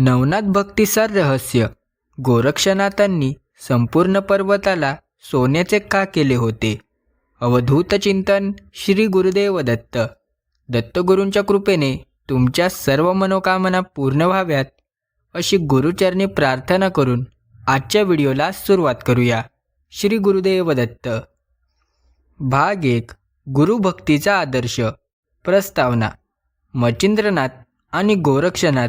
नवनाथ भक्तिसार रहस्य. गोरक्षनाथांनी संपूर्ण पर्वताला सोन्याचे का केले होते? अवधूत चिंतन श्री गुरुदेव दत्त. दत्तगुरूंच्या कृपेने तुमच्या सर्व मनोकामना पूर्ण व्हाव्यात. अशी गुरुचरणी प्रार्थना करून आजच्या व्हिडिओला सुरुवात करूया. श्री गुरुदेव दत्त. भाग एक. गुरुभक्तीचा आदर्श. प्रस्तावना. मचिंद्रनाथ आणि गोरक्षनाथ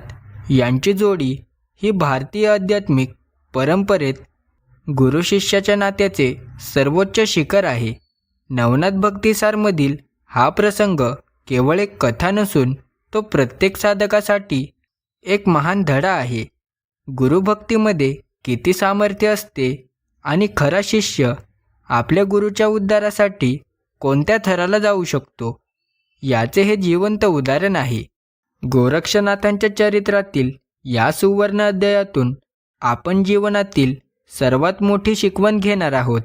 यांची जोडी ही भारतीय आध्यात्मिक परंपरेत गुरु शिष्याच्या नात्याचे सर्वोच्च शिखर आहे. नवनाथ भक्तिसारमधील हा प्रसंग केवळ एक कथा नसून तो प्रत्येक साधकासाठी एक महान धडा आहे. गुरुभक्तीमध्ये किती सामर्थ्य असते आणि खरा शिष्य आपल्या गुरुच्या उद्धारासाठी कोणत्या थराला जाऊ शकतो? याचे हे जिवंत उदाहरण आहे. गोरक्षनाथांच्या चरित्रातील या सुवर्ण अध्यायातून आपण जीवनातील सर्वात मोठी शिकवण घेणार आहोत.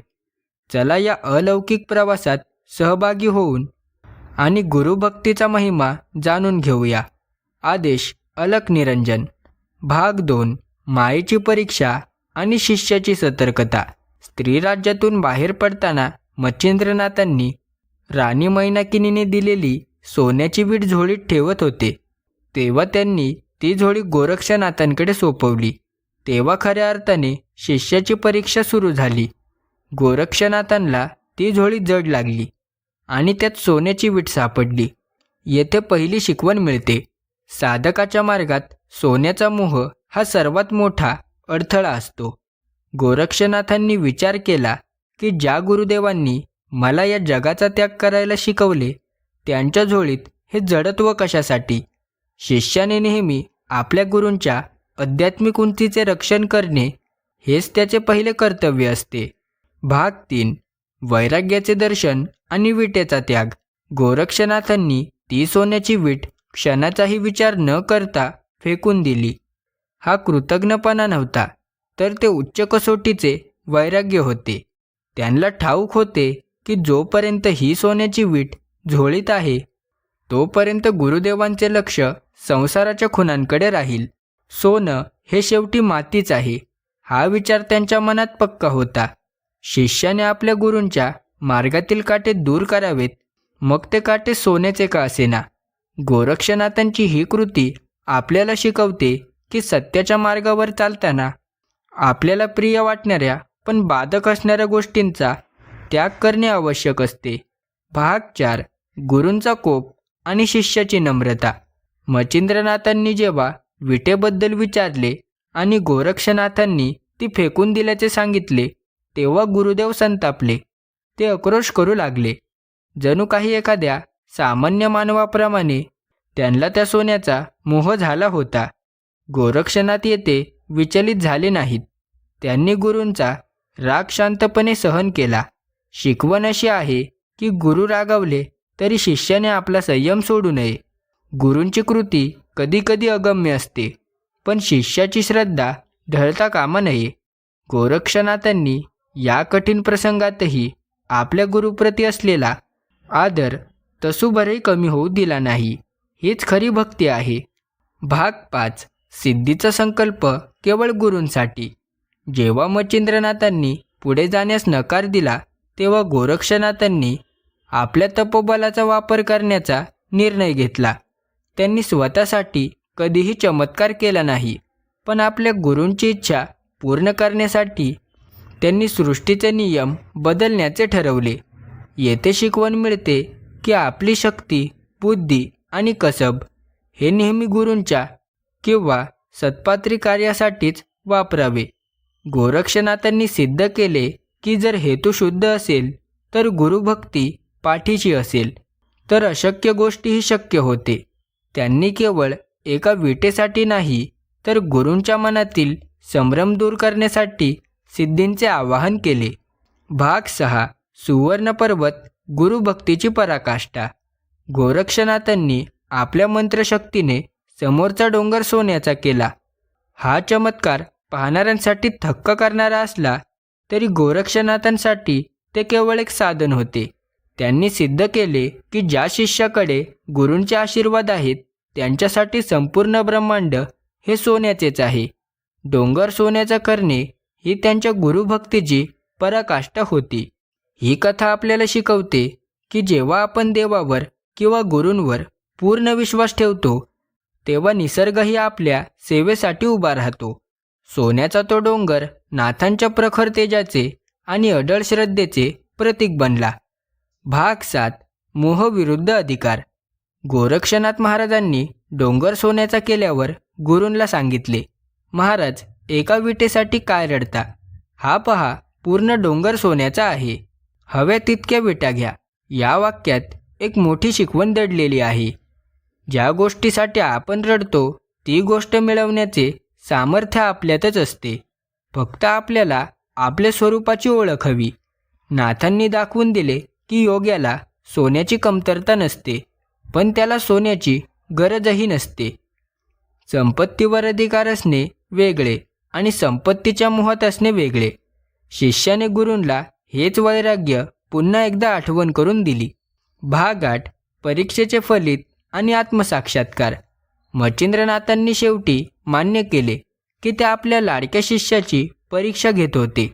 चला या अलौकिक प्रवासात सहभागी होऊन आणि गुरुभक्तीचा महिमा जाणून घेऊया. आदेश अलक निरंजन. भाग दोन मायेची परीक्षा आणि शिष्याची सतर्कता. स्त्री राज्यातून बाहेर पडताना मच्छिंद्रनाथांनी राणी मैनाकिनीने दिलेली सोन्याची वीट झोळीत ठेवत होते. तेव्हा त्यांनी ती झोळी गोरक्षनाथांकडे सोपवली. तेव्हा खऱ्या अर्थाने शिष्याची परीक्षा सुरू झाली. गोरक्षनाथांना ती झोळी जड लागली आणि त्यात सोन्याची वीट सापडली. येथे पहिली शिकवण मिळते. साधकाच्या मार्गात सोन्याचा मोह हा सर्वात मोठा अडथळा असतो. गोरक्षनाथांनी विचार केला की ज्या गुरुदेवांनी मला या जगाचा त्याग करायला शिकवले त्यांच्या झोळीत हे जडत्व कशासाठी? शिष्याने नेहमी आपल्या गुरूंच्या आध्यात्मिक उंचीचे रक्षण करणे हेच त्याचे पहिले कर्तव्य असते. भाग तीन. वैराग्याचे दर्शन आणि विटेचा त्याग. गोरक्षनाथांनी ती सोन्याची वीट क्षणाचाही विचार न करता फेकून दिली. हा कृतज्ञपणा नव्हता तर ते उच्च कसोटीचे वैराग्य होते. त्यांना ठाऊक होते की जोपर्यंत ही सोन्याची वीट झोळीत आहे तोपर्यंत गुरुदेवांचे लक्ष संसाराच्या खुणांकडे राहील. सोनं हे शेवटी मातीच आहे. हा विचार त्यांच्या मनात पक्का होता. शिष्याने आपल्या गुरूंच्या मार्गातील काटे दूर करावेत. मग ते काटे सोन्याचे का असेना? गोरक्षनाथांची ही कृती आपल्याला शिकवते की सत्याच्या मार्गावर चालताना आपल्याला प्रिय वाटणाऱ्या पण बाधक असणाऱ्या गोष्टींचा त्याग करणे आवश्यक असते. भाग चार गुरूंचा कोप आणि शिष्याची नम्रता. मचिंद्रनाथांनी जेव्हा विटेबद्दल विचारले आणि गोरक्षनाथांनी ती फेकून दिल्याचे सांगितले तेव्हा गुरुदेव संतापले. ते आक्रोश करू लागले. जणू काही एखाद्या सामान्य मानवाप्रमाणे त्यांना त्या सोन्याचा मोह झाला होता. गोरक्षनाथ येथे विचलित झाले नाहीत. त्यांनी गुरूंचा राग शांतपणे सहन केला. शिकवण अशी आहे की गुरु रागावले तरी शिष्याने आपला संयम सोडू नये. गुरूंची कृती कधीकधी अगम्य असते पण शिष्याची श्रद्धा ढळता कामा नये. गोरक्षनाथांनी या कठीण प्रसंगातही आपल्या गुरुप्रती असलेला आदर तसूभरही कमी होऊ दिला नाही हीच खरी भक्ती आहे. भाग पाच. सिद्धीचा संकल्प केवळ गुरूंसाठी. जेव्हा मच्छिंद्रनाथांनी पुढे जाण्यास नकार दिला तेव्हा गोरक्षनाथांनी आपल्या तपोबलाचा वापर करण्याचा निर्णय घेतला. त्यांनी स्वतःसाठी कधीही चमत्कार केला नाही पण आपल्या गुरूंची इच्छा पूर्ण करण्यासाठी त्यांनी सृष्टीचे नियम बदलण्याचे ठरवले. येथे शिकवण मिळते की आपली शक्ती बुद्धी आणि कसब हे नेहमी गुरूंच्या किंवा सत्पात्री कार्यासाठीच वापरावे. गोरक्षनाथांनी सिद्ध केले की जर हेतू शुद्ध असेल तर गुरुभक्ती पाठीची असेल तर अशक्य गोष्टीही शक्य होते. त्यांनी केवळ एका विटेसाठी नाही तर गुरूंच्या मनातील संभ्रम दूर करण्यासाठी सिद्धींचे आवाहन केले. भाग सहा सुवर्ण पर्वत गुरुभक्तीची पराकाष्ठा. गोरक्षनाथांनी आपल्या मंत्रशक्तीने समोरचा डोंगर सोन्याचा केला. हा चमत्कार पाहणाऱ्यांसाठी थक्क करणारा असला तरी गोरक्षनाथांसाठी ते केवळ एक साधन होते. त्यांनी सिद्ध केले की ज्या शिष्याकडे गुरूंचे आशीर्वाद आहेत त्यांच्यासाठी संपूर्ण ब्रह्मांड हे सोन्याचेच आहे. डोंगर सोन्याचा करणे ही त्यांच्या गुरुभक्तीची पराकाष्ठा होती. ही कथा आपल्याला शिकवते की जेव्हा आपण देवावर किंवा गुरूंवर पूर्ण विश्वास ठेवतो तेव्हा निसर्गही आपल्या सेवेसाठी उभा राहतो. सोन्याचा तो डोंगर नाथांच्या प्रखर तेजाचे आणि अडळ श्रद्धेचे प्रतीक बनला. भाग सात. मोहविरुद्ध अधिकार. गोरक्षनाथ महाराजांनी डोंगर सोन्याचा केल्यावर गुरूंला सांगितले महाराज एका विटेसाठी काय रडता? हा पहा पूर्ण डोंगर सोन्याचा आहे. हव्या तितक्या विटा घ्या. या वाक्यात एक मोठी शिकवण दडलेली आहे. ज्या गोष्टीसाठी आपण रडतो ती गोष्ट मिळवण्याचे सामर्थ्य आपल्यातच असते. फक्त आपल्याला आपल्या स्वरूपाची ओळख हवी. नाथांनी दाखवून दिले की योग्याला सोन्याची कमतरता नसते पण त्याला सोन्याची गरजही नसते. संपत्तीवर अधिकार असणे वेगळे आणि संपत्तीच्या मोहात असणे वेगळे. शिष्याने गुरूंला हेच वैराग्य पुन्हा एकदा आठवण करून दिली. भाग आठ परीक्षेचे फलित आणि आत्मसाक्षात्कार. मच्छिंद्रनाथांनी शेवटी मान्य केले की ते आपल्या लाडक्या शिष्याची परीक्षा घेत होते.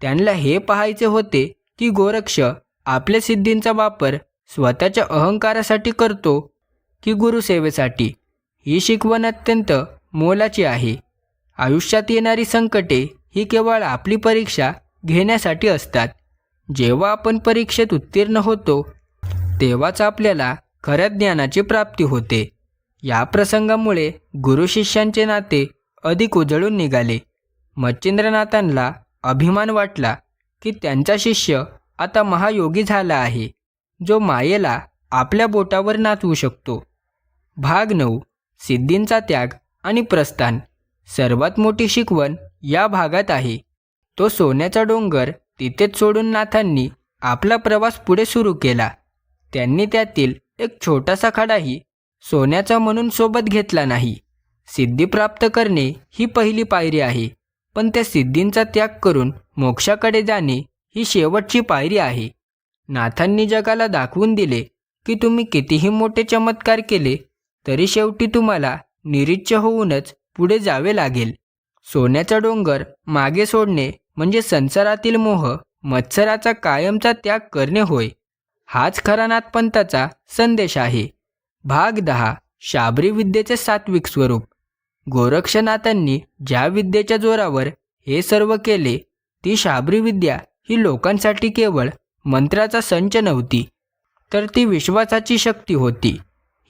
त्यांना हे पाहायचे होते की गोरक्ष आपल्या सिद्धींचा वापर स्वतःच्या अहंकारासाठी करतो की गुरुसेवेसाठी. ही शिकवण अत्यंत मोलाची आहे. आयुष्यात येणारी संकटे ही केवळ आपली परीक्षा घेण्यासाठी असतात. जेव्हा आपण परीक्षेत उत्तीर्ण होतो तेव्हाच आपल्याला खऱ्या ज्ञानाची प्राप्ती होते. या प्रसंगामुळे गुरु शिष्यांचे नाते अधिक उजळून निघाले. मच्छिंद्रनाथांना अभिमान वाटला की त्यांचा शिष्य आता महायोगी झाला आहे. जो मायेला आपल्या बोटावर नाचवू शकतो. भाग नऊ. सिद्धींचा त्याग आणि प्रस्थान. सर्वात मोठी शिकवण या भागात आहे. तो सोन्याचा डोंगर तिथेच सोडून नाथांनी आपला प्रवास पुढे सुरू केला. त्यांनी त्यातील एक छोटासा खडाही सोन्याचा म्हणून सोबत घेतला नाही. सिद्धी प्राप्त करणे ही पहिली पायरी आहे. पण त्या सिद्धींचा त्याग करून मोक्षाकडे जाणे ही शेवटची पायरी आहे. नाथांनी जगाला दाखवून दिले की तुम्ही कितीही मोठे चमत्कार केले तरी शेवटी तुम्हाला निरीच्छ होऊनच पुढे जावे लागेल. सोन्याचा डोंगर मागे सोडणे म्हणजे संसारातील मोह मत्सराचा कायमचा त्याग करणे होय. हाच खरा नाथपंथाचा संदेश आहे. भाग दहा शाबरी विद्येचे सात्विक स्वरूप. गोरक्षनाथांनी ज्या विद्येच्या जोरावर हे सर्व केले ती शाबरी विद्या ही लोकांसाठी केवळ मंत्राचा संच नव्हती तर ती विश्वासाची शक्ती होती.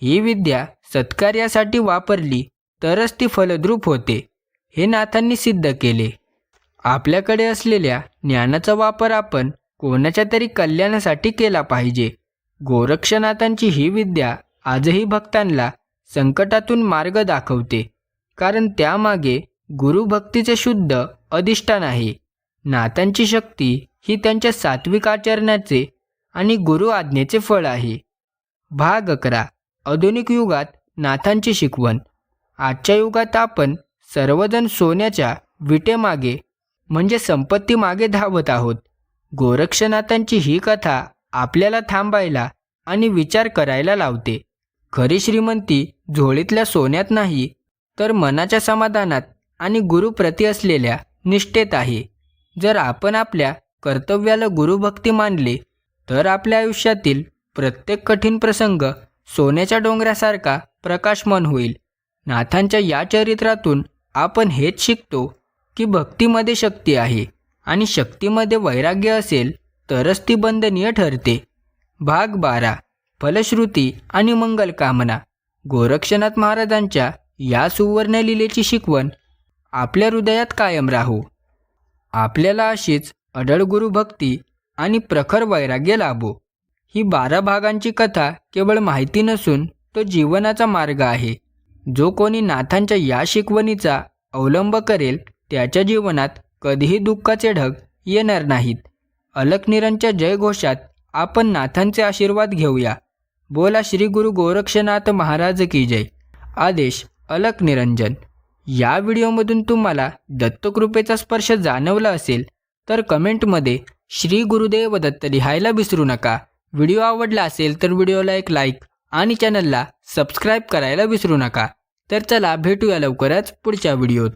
ही विद्या सत्कार्यासाठी वापरली तरच ती फलद्रूप होते हे नाथांनी सिद्ध केले. आपल्याकडे असलेल्या ज्ञानाचा वापर आपण कोणाच्या तरी कल्याणासाठी केला पाहिजे. गोरक्षनाथांची ही विद्या आजही भक्तांना संकटातून मार्ग दाखवते कारण त्यामागे गुरुभक्तीचे शुद्ध अधिष्ठान आहे. नाथांची शक्ती ही त्यांच्या सात्विक आचरणाचे आणि गुरु आज्ञेचे फळ आहे. भाग अकरा. आधुनिक युगात नाथांची शिकवण. आजच्या युगात आपण सर्वजण सोन्याच्या विटेमागे म्हणजे संपत्तीमागे धावत आहोत. गोरक्षनाथांची ही कथा आपल्याला थांबायला आणि विचार करायला लावते. खरी श्रीमंती झोळीतल्या सोन्यात नाही तर मनाच्या समाधानात आणि गुरुप्रती असलेल्या निष्ठेत आहे. जर आपण आपल्या कर्तव्याला गुरुभक्ती मानले तर आपल्या आयुष्यातील प्रत्येक कठीण प्रसंग सोन्याच्या डोंगरासारखा प्रकाशमान होईल. नाथांच्या या चरित्रातून आपण हेच शिकतो की भक्तीमध्ये शक्ती आहे आणि शक्तीमध्ये वैराग्य असेल तरच ती बंधनीय ठरते. भाग बारा. फलश्रुती आणि मंगल कामना. गोरक्षनाथ महाराजांच्या या सुवर्णलीलेची शिकवण आपल्या हृदयात कायम राहू. आपल्याला अशीच अडळ गुरुभक्ती आणि प्रखर वैराग्य लाभो. ही बारा भागांची कथा केवळ माहिती नसून तो जीवनाचा मार्ग आहे. जो कोणी नाथांच्या या शिकवणीचा अवलंब करेल त्याच्या जीवनात कधीही दुःखाचे ढग येणार नाहीत. अलकनिरंच्या जयघोषात आपण नाथांचे आशीर्वाद घेऊया. बोला श्री गुरु गोरक्षनाथ महाराज की जय. आदेश अलक निरंजन या व्हिडिओमधून तुम्हाला दत्तकृपेचा स्पर्श जाणवला असेल तर कमेंटमध्ये श्री गुरुदेव दत्त लिहायला विसरू नका. व्हिडिओ आवडला असेल तर व्हिडिओला एक लाईक आणि चॅनलला सबस्क्राईब करायला विसरू नका. तर चला भेटूया लवकरच पुढच्या व्हिडिओत.